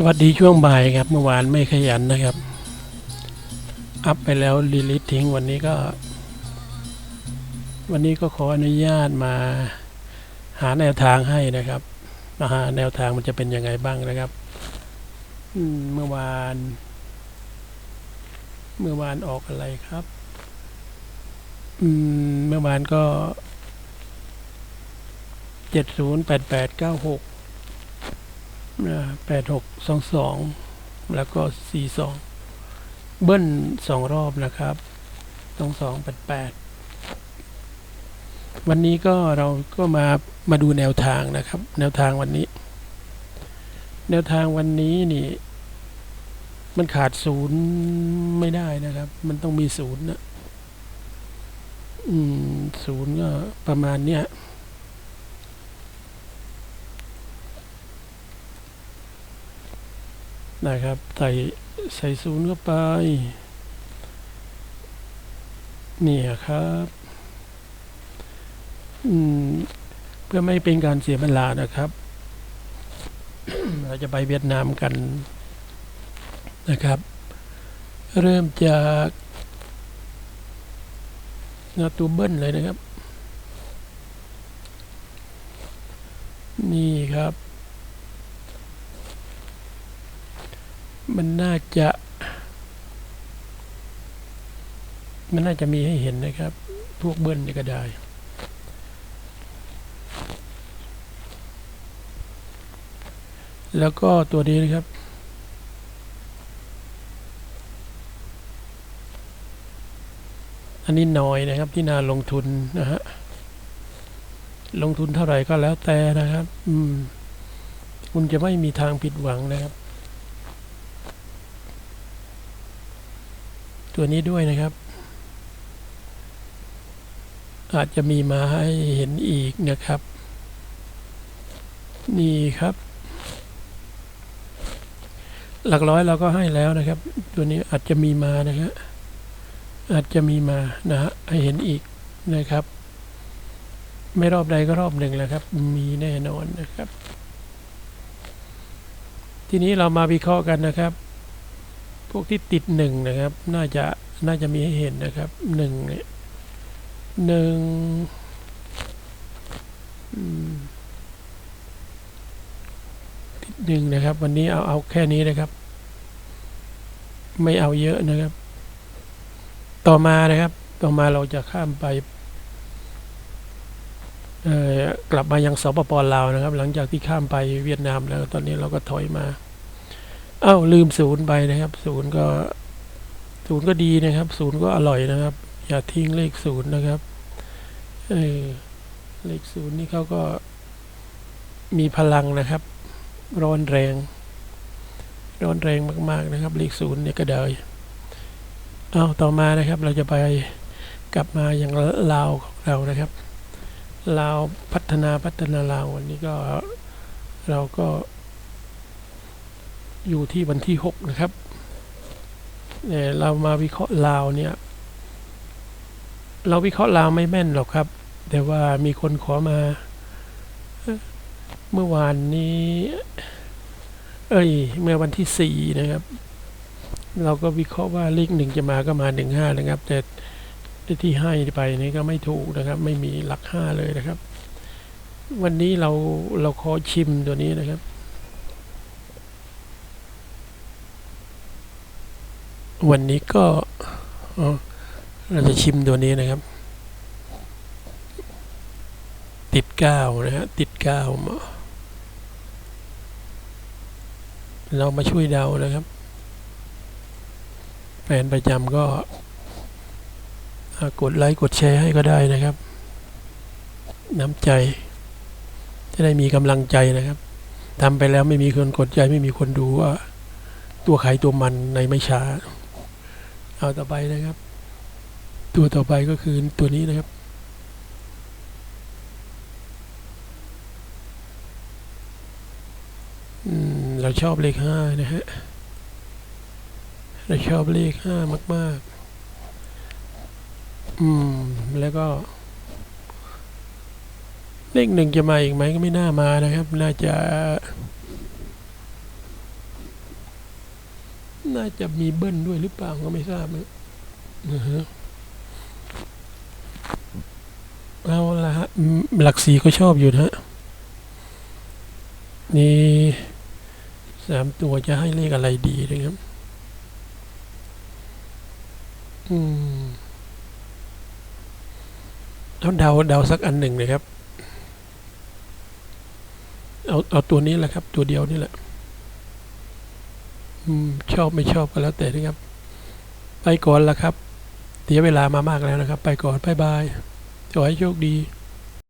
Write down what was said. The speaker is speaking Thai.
สวัสดีช่วงบ่ายครับเมื่อวานไม่ขยันนะครับ อัพไปแล้วรีลิททิ้งวันนี้ก็ วันนี้ก็ขออนุญาตมาหาแนวทางให้นะครับ มาหาแนวทางมันจะเป็นยังไงบ้างนะครับเมื่อวาน เมื่อวานออกอะไรครับเมื่อวานก็เจ็ดศูนย์แปดแปดเก้าหก แปดหกสองสองแล้วก็สี่สองเบิ้ลสองรอบนะครับสองสองแปดแปดวันนี้ก็เราก็มามาดูแนวทางนะครับ แนวทางวันนี้ แนวทางวันนี้นี่ มันขาดศูนย์ไม่ได้นะครับ มันต้องมีศูนย์นะอืมศูนย์ก็ประมาณเนี้ย นะครับใส่ใส่ศูนย์เข้าไป นี่ครับเพื่อไม่เป็นการเสียเวลานะครับ เราจะไปเวียดนามกันนะครับ เริ่มจากนาตัวเบิ้ลเลยนะครับ นี่ครับ มันน่าจะ มันน่าจะมีให้เห็นนะครับ พวกเบิ้ลก็ได้แล้วก็ตัวนี้นะครับ อันนี้น้อยนะครับที่นาลงทุนนะฮะ ลงทุนเท่าไหร่ก็แล้วแต่นะครับ อืม คุณจะไม่มีทางผิดหวังนะครับ ตัวนี้ด้วยนะครับ อาจจะมีมาให้เห็นอีกนะครับ นี่ครับ หลักร้อยเราก็ให้แล้วนะครับ ตัวนี้อาจจะมีมานะครับอาจจะมีมานะฮะให้เห็นอีกนะครับ ไม่รอบใดก็รอบหนึ่งแหละครับ มีแน่นอนนะครับ ทีนี้เรามาวิเคราะห์กันนะครับ พวกที่ติดหนึ่งนะครับ น่าจะน่าจะมีให้เห็นนะครับหนึ่งเนี่ยหนึ่งติดหนึ่งนะครับ วันนี้เอาเอาแค่นี้นะครับ ไม่เอาเยอะนะครับ ต่อมานะครับ ต่อมาเราจะข้ามไปกลับมายังสปปลาวนะครับ หลังจากที่ข้ามไปเวียดนามแล้วตอนนี้เราก็ถอยมา อ้าวลืมศูนย์ไปนะครับศูนย์ก็ศูนย์ก็ดีนะครับศูนย์ก็อร่อยนะครับ อย่าทิ้งเลขศูนย์นะครับเออเลขศูนย์นี่เขาก็มีพลังนะครับ ร้อนแรง ร้อนแรงมาก ๆนะครับ เลขศูนย์เนี่ยก็ได้เอาต่อมานะครับเราจะไปกลับมาอย่างลาวของเรานะครับลาวพัฒนาพัฒนาลาววันนี้ก็เราก็ อยู่ที่วันที่หกนะครับเนี่ยเรามาวิเคราะห์ลาวเนี่ย เราวิเคราะห์ลาวไม่แม่นหรอกครับ แต่ว่ามีคนขอมา เมื่อวานนี้ เอ้ย เมื่อวันที่สี่นะครับ เราก็วิเคราะห์ว่าเลขหนึ่งจะมาก็มาหนึ่งห้านะครับ แต่ที่ให้ไปนี่ก็ไม่ถูกนะครับ ไม่มีหลักห้าเลยนะครับ วันนี้เราเราขอชิมตัวนี้นะครับ วันนี้ก็เราจะชิมตัวนี้นะครับ ติดก้านะฮะติดก้ามาเรามาช่วยเดานะครับแฟนประจำก็กดไลค์กดแชร์ให้ก็ได้นะครับ น้ำใจจะได้มีกำลังใจนะครับทำไปแล้วไม่มีคนกดใจไม่มีคนดูว่า ตัวใครตัวมันในไม่ช้า เอาต่อไปนะครับ ตัวต่อไปก็คือตัวนี้นะครับอืมเราชอบเลขห้านะฮะ เราชอบเลขห้ามาก ๆ อืม แล้วก็ เลขหนึ่งจะมาอีกไหมก็ไม่น่ามานะครับ น่าจะ น่าจะมีเบิ้ลด้วยหรือเปล่าก็ไม่ทราบนะนะฮะเอาละฮะหลักสีก็ชอบอยู่นะฮะนี่สามตัวจะให้เลขอะไรดีนะครับ อืมเอาเดาเดาสักอันหนึ่งนะครับ เอาเอาตัวนี้แหละครับ ตัวเดียวนี่แหละ ชอบไม่ชอบก็แล้วแต่นะครับ ไปก่อนละครับเสียเวลามามากแล้วนะครับ ไปก่อนบายบายขอให้โชคดี